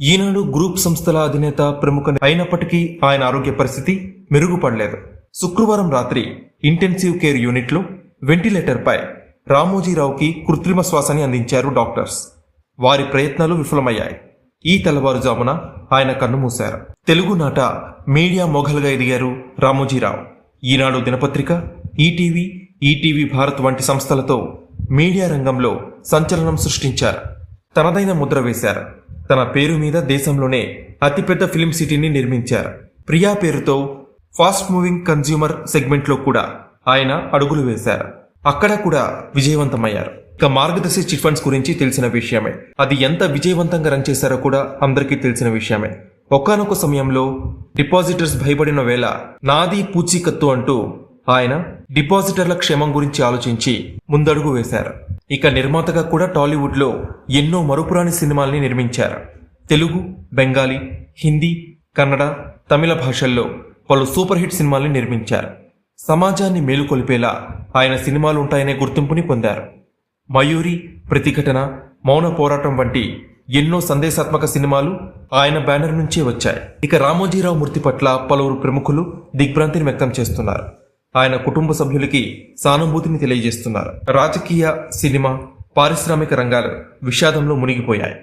ఈనాడు group సంస్థల అధినేత ప్రముఖ అయినప్పటికీ ఆయన ఆరోగ్య పరిస్థితి మెరుగుపడలేదు. శుక్రవారం రాత్రి ఇంటెన్సివ్ కేర్ యూనిట్లో వెంటిలేటర్పై రామోజీరావుకి కృత్రిమ శ్వాసని అందించారు డాక్టర్స్. వారి ప్రయత్నాలు విఫలమయ్యాయి. ఈ తెల్లవారుజామున ఆయన కన్నుమూశారు తెలుగునాట మీడియా మొఘలుగా ఎదిగారు రామోజీరావు. ఈనాడు దినపత్రిక ఈటీవీ ఈటీవీ భారత్ వంటి సంస్థలతో మీడియా రంగంలో సంచలనం సృష్టించారు. తనదైన ముద్ర వేశారు. తన పేరు మీద దేశంలోనే అతిపెద్ద ఫిలిం సిటీని నిర్మించారు. ప్రియా పేరుతో ఫాస్ట్ మూవింగ్ కన్జ్యూమర్ సెగ్మెంట్లో కూడా ఆయన అడుగులు వేశారు. అక్కడ కూడా విజయవంతమయ్యారు. ఇక మార్గదర్శి చిట్ ఫండ్స్ గురించి తెలిసిన విషయమే. అది ఎంత విజయవంతంగా రన్ చేశారో కూడా అందరికీ తెలిసిన విషయమే. ఒకానొక సమయంలో డిపాజిటర్స్ భయపడిన వేళ నాది పూచీకత్తు అంటూ ఆయన డిపాజిటర్ల క్షేమం గురించి ఆలోచించి ముందడుగు వేశారు. ఇక నిర్మాతగా కూడా టాలీవుడ్లో ఎన్నో మరుపురాని సినిమాల్ని నిర్మించారు. తెలుగు బెంగాలీ హిందీ కన్నడ తమిళ భాషల్లో పలు సూపర్ హిట్ సినిమాల్ని నిర్మించారు. సమాజాన్ని మేలుకొలిపేలా ఆయన సినిమాలు ఉంటాయనే గుర్తింపుని పొందారు. మయూరి ప్రతిఘటన మౌన పోరాటం వంటి ఎన్నో సందేశాత్మక సినిమాలు ఆయన బ్యానర్ నుంచే వచ్చాయి. ఇక రామోజీరావు మృతి పట్ల పలువురు ప్రముఖులు దిగ్భ్రాంతిని వ్యక్తం చేస్తున్నారు. ఆయన కుటుంబ సభ్యులకి సానుభూతిని తెలియజేస్తున్నారు. రాజకీయ సినిమా పారిశ్రామిక రంగాలు విషాదంలో మునిగిపోయాయి.